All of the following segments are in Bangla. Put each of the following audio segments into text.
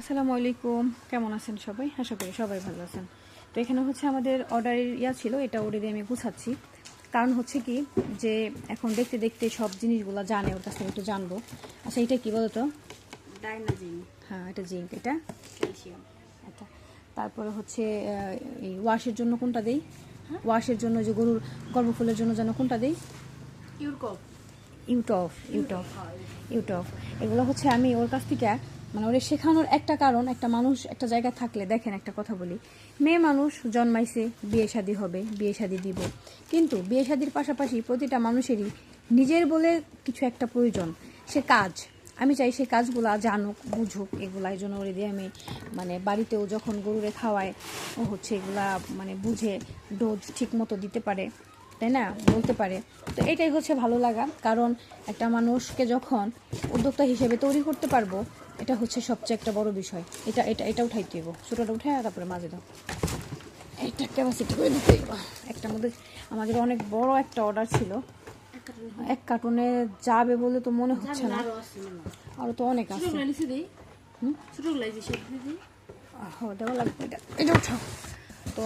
আসসালামু আলাইকুম। কেমন আছেন সবাই? আশা করি সবাই ভালো আছেন। তো এখানে হচ্ছে আমাদের অর্ডারের ইয়া ছিল এটা ওরে আমি গুছাচ্ছি। কারণ হচ্ছে কি যে এখন দেখতে দেখতে সব জিনিসগুলো জানে ওর কাছ থেকে একটু জানব। আচ্ছা এটা কি বলতো? হ্যাঁ এটা জিঙ্ক এটা? ক্যালসিয়াম। আচ্ছা তারপরে হচ্ছে এই ওয়াশের জন্য কোনটা দেই? ওয়াশের জন্য যে গরুর গর্ভফুলের জন্য যেন কোনটা দেই? ইউরকপ ইউটফ ইউটফ ইউটফ। এগুলো হচ্ছে আমি ওর কাছ থেকে মানে ওরে শেখানোর একটা কারণ, একটা মানুষ একটা জায়গায় থাকলে, দেখেন একটা কথা বলি, মেয়ে মানুষ জন্মাইছে, বিয়ে শাদি হবে, বিয়ে শাদি দিব। কিন্তু বিয়ে শাদির পাশাপাশি প্রতিটা মানুষেরই নিজের বলে কিছু একটা প্রয়োজন, সে কাজ। আমি চাই সেই কাজগুলা জানুক, বুঝুক, এগুলা এই জন্য ওরে দিয়ে আমি মানে বাড়িতেও যখন গরুরে খাওয়ায়, ও হচ্ছে এগুলা মানে বুঝে, ডোজ ঠিক মতো দিতে পারে, তাই না? বলতে পারে। তো এটাই হচ্ছে ভালো লাগা, কারণ একটা মানুষকে যখন উদ্যোক্তা হিসেবে তৈরি করতে পারব এটা হচ্ছে সবচেয়ে একটা বড় বিষয়। এটা এটা এটা উঠাইতে হইব ছোটোটা উঠে তারপরে মাঝে দাও। এটা ক্যাপাসিটি করে দিতে হইব। একটা মধ্যে আমাদের অনেক বড় একটা অর্ডার ছিল। এক কার্টুনে যাবে বলে তো মনে হচ্ছে না। আরও তো অনেক আছে। দেওয়া লাগবে এটা। এটা উঠাও। তো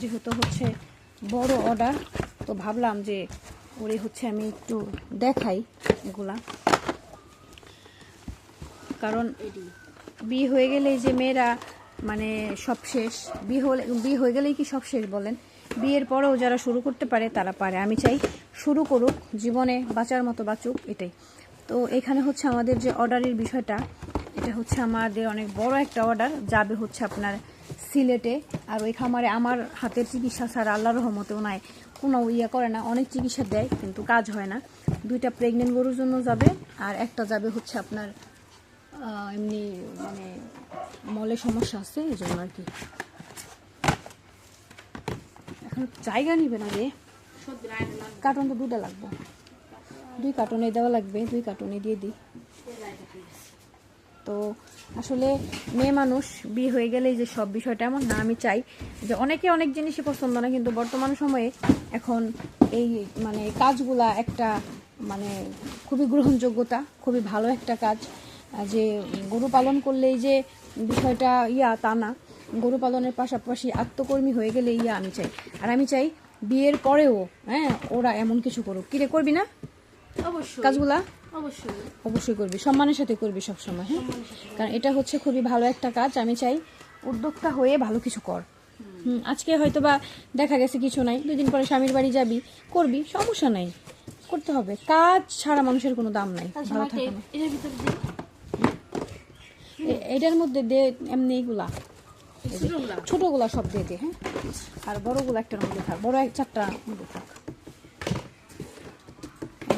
যেহেতু হচ্ছে বড় অর্ডার তো ভাবলাম যে ওরে হচ্ছে আমি একটু দেখাই এগুলা। কারণ বিয়ে হয়ে গেলেই যে মেয়েরা মানে সব শেষ। বিয়ে হলে বিয়ে হয়ে গেলেই কি সব শেষ বলেন? বিয়ের পরেও যারা শুরু করতে পারে, তারা পারে। আমি চাই শুরু করুক, জীবনে বাঁচার মতো বাঁচুক, এটাই। তো এখানে হচ্ছে আমাদের যে অর্ডারের বিষয়টা, এটা হচ্ছে আমাদের অনেক বড় একটা অর্ডার। যাবে হচ্ছে আপনার সিলেটে। আর ওই খামারে আমার হাতের চিকিৎসা ছাড়া আল্লাহর রহমতেও নাই। কোনো ইয়ে করে না, অনেক চিকিৎসা দেয়, কিন্তু কাজ হয় না। দুইটা প্রেগনেন্ট গরুর জন্য যাবে, আর একটা যাবে হচ্ছে আপনার এমনি মানে মলে সমস্যা আছে, এই জন্য আর কি। এখন জায়গা নিবে না রে। কার্টন তো দুটা লাগবে। দুই কার্টনে দেওয়া লাগবে, দুই কার্টনে দিয়ে দিই। তো আসলে মেয়ে মানুষ, বিয়ে হয়ে গেলেই যে সব বিষয়টা এমন না, আমি চাই যে অনেকে অনেক জিনিসই পছন্দ না, কিন্তু বর্তমান সময়ে এখন এই মানে কাজগুলা একটা মানে খুবই গ্রহণযোগ্যতা, খুবই ভালো একটা কাজ। যে গরু পালন করলেই যে বিষয়টা ইয়া তা না। গরু পালনের পাশাপাশি আত্মকর্মী হয়ে গেলে ইয়া আমি চাই। আর আমি চাই বিয়ের পরেও হ্যাঁ ওরা এমন কিছু করুক। কিরে করবি না? অবশ্যই। কাজগুলা? অবশ্যই। অবশ্যই করবি। সম্মানের সাথে করবি সবসময় হ্যাঁ? কারণ এটা হচ্ছে খুবই ভালো একটা কাজ। আমি চাই উদ্যোক্তা হয়ে ভালো কিছু কর। হুম, আজকে হয়তো বা দেখা গেছে কিছু নাই। দুদিন পরে স্বামীর বাড়ি যাবি। করবি সমস্যা নাই। করতে হবে। কাজ ছাড়া মানুষের কোনো দাম নাই। ভালো সময় থাকে। না এটার মধ্যে দে এমনি এইগুলা ছোটগুলা? সব দিয়ে দে হ্যাঁ। আর বড়গুলো একটার মধ্যে থাক বড় এক চারটা মধ্যে থাক।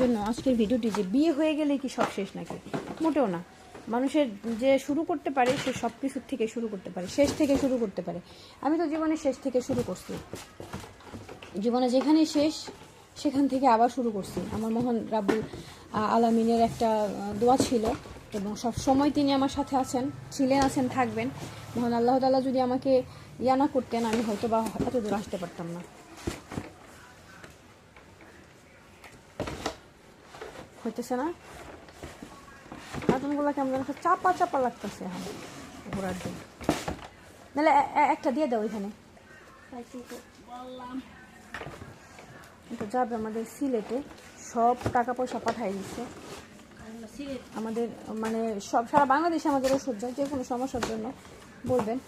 জন্য আজকের ভিডিওটি যে বিয়ে হয়ে গেলে কি সব শেষ নাকি? মোটেও না। মানুষের যে শুরু করতে পারে সে সব কিছুর থেকে শুরু করতে পারে শেষ থেকে শুরু করতে পারে। আমি তো জীবনে শেষ থেকে শুরু করছি। জীবনে যেখানে শেষ সেখান থেকে আবার শুরু করছি। আমার মহান রাবুল আলামিনের একটা দোয়া ছিল এবং সব সময় তিনি আমার সাথে আছেন, ছিলেন, আছেন, থাকবেন। মহান আল্লাহ তালা যদি আমাকে ইয়া না করতেন, আমি হয়তো বা এত দূর আসতে পারতাম না। হইতেছে না? কার্টুনগুলো কেমন যেন চাপা চাপা লাগতেছে এখন ঘোরার জন্য নাহলে একটা দিয়ে দাও ওইখানে যাবে আমাদের সিলেটে। সব টাকা পয়সা পাঠাই দিচ্ছে। আমাদের মানে সব, সারা বাংলাদেশে আমাদের ওষুধ যে কোনো সমস্যার জন্য বলবেন।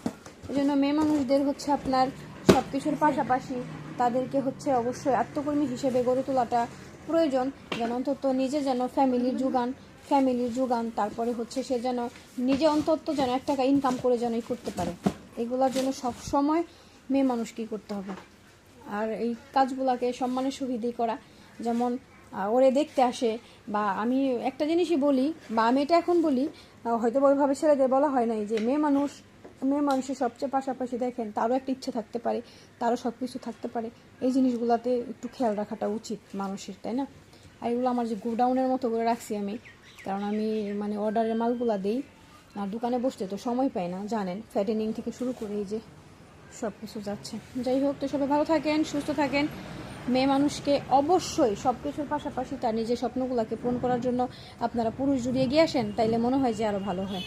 এই জন্য মেয়ে মানুষদের হচ্ছে আপনার সব কিছুর পাশাপাশি তাদেরকে হচ্ছে অবশ্যই আত্মকর্মী হিসেবে গড়ে তোলাটা প্রয়োজন। যেন অন্তত নিজে যেন ফ্যামিলির যোগান ফ্যামিলির যোগান, তারপরে হচ্ছে সে যেন নিজে অন্তত যেন এক টাকা ইনকাম করে যেন করতে পারে। এগুলোর জন্য সব সময় মেয়ে মানুষকেই করতে হবে। আর এই কাজগুলোকে সম্মানের সুবিধেই করা, যেমন ওরে দেখতে আসে, বা আমি একটা জিনিসই বলি, বা আমি এটা এখন বলি হয়তো ওইভাবে ছেলেদের বলা হয় নাই যে মেয়ে মানুষ, মেয়ে মানুষের সবচেয়ে পাশাপাশি দেখেন তারও একটা ইচ্ছে থাকতে পারে, তারও সব কিছু থাকতে পারে। এই জিনিসগুলোতে একটু খেয়াল রাখাটা উচিত মানুষের, তাই না? আর এগুলো আমার যে গোডাউনের মতো করে রাখছি আমি, কারণ আমি মানে অর্ডারের মালগুলো দিই, আর দোকানে বসতে তো সময় পাই না, জানেন ফ্যাটেনিং থেকে শুরু করে এই যে সব কিছু যাচ্ছে। যাই হোক, তো সবাই ভালো থাকেন, সুস্থ থাকেন মেয়ে মানুষকে অবশ্যই সব কিছুর পাশাপাশি তার নিজের স্বপ্নগুলোকে পূরণ করার জন্য আপনারা পুরুষ জুড়ে গিয়ে আসেন, তাইলে মনে হয় যে আরও ভালো হয়।